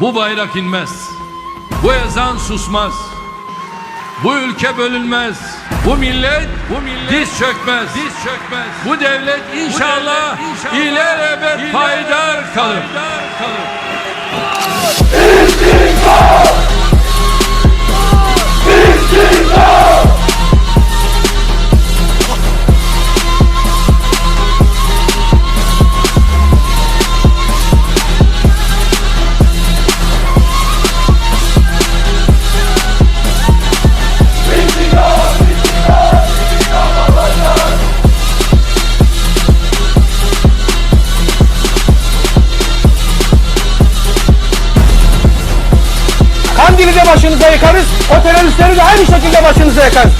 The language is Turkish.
Bu bayrak inmez. Bu ezan susmaz. Bu ülke bölünmez. Bu millet, bu millet diz çökmez. Diz çökmez. Bu devlet inşallah, bu devlet inşallah ilerlebet iler, iler, iler, iler, Andil'i de başınıza yıkarız. O teröristleri de aynı şekilde başınıza yıkarız.